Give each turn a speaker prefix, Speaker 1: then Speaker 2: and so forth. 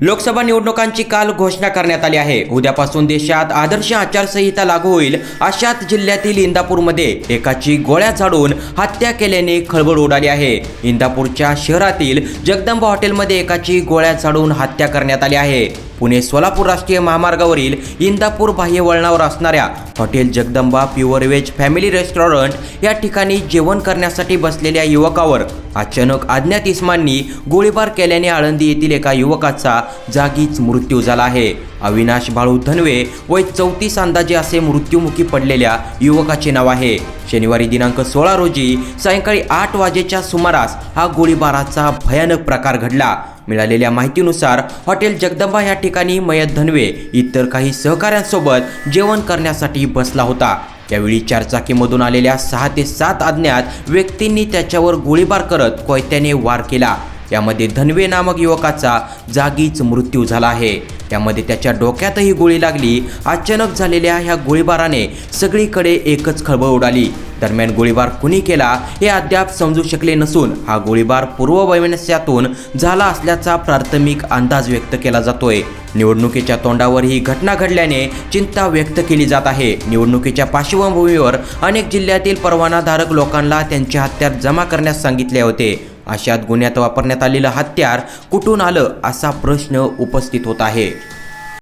Speaker 1: लोकसभा निवडणुकांची काल घोषणा करण्यात आली आहे. उद्यापासून देशात आदर्श आचारसंहिता लागू होईल अशात जिल्ह्यातील इंदापूरमध्ये एकाची गोळ्या झाडून हत्या केल्याने खळबळ उडाली आहे. इंदापूरच्या शहरातील जगदंबा हॉटेलमध्ये एकाची गोळ्या झाडून हत्या करण्यात आली आहे. पुणे सोलापूर राष्ट्रीय महामार्गावरील इंदापूर बाह्य वळणावर असणाऱ्या hotel Jagdamba pure veg family restaurant या ठिकाणी जेवण करण्यासाठी बसलेल्या युवकावर अचानक अज्ञात इसमांनी गोळीबार केल्याने आळंदी येथील एका युवकाचा जागीच मृत्यू झाला आहे. अविनाश बाळू धनवे वय चौतीस अंदाजे असे मृत्युमुखी पडलेल्या युवकाचे नाव आहे. शनिवारी दिनांक सोळा रोजी सायंकाळी आठ वाजेच्या सुमारास हा गोळीबाराचा भयानक प्रकार घडला. मिळालेल्या माहितीनुसार हॉटेल जगदंबा या ठिकाणी मयत धनवे इतर काही सहकाऱ्यांसोबत जेवण करण्यासाठी बसला होता. त्यावेळी चारचाकीमधून आलेल्या सहा ते सात अज्ञात व्यक्तींनी त्याच्यावर गोळीबार करत कोयत्याने वार केला. यामध्ये धनवे नामक युवकाचा जागीच मृत्यू झाला आहे. त्यामध्ये त्याच्या डोक्यातही गोळी लागली. अचानक झालेल्या ह्या गोळीबाराने सगळीकडे एकच खळबळ उडाली. दरम्यान गोळीबार कुणी केला हे अद्याप समजू शकले नसून हा गोळीबार पूर्व वैमनस्यातून झाला असल्याचा प्राथमिक अंदाज व्यक्त केला जातोय. निवडणुकीच्या तोंडावर ही घटना घडल्याने चिंता व्यक्त केली जात आहे. निवडणुकीच्या पार्श्वभूमीवर अनेक जिल्ह्यातील परवानाधारक लोकांना त्यांचे हत्यार जमा करण्यास सांगितले होते. अशात गुन्ह्यात वापरण्यात आलेलं हत्यार कुठून आलं असा प्रश्न उपस्थित होत आहे.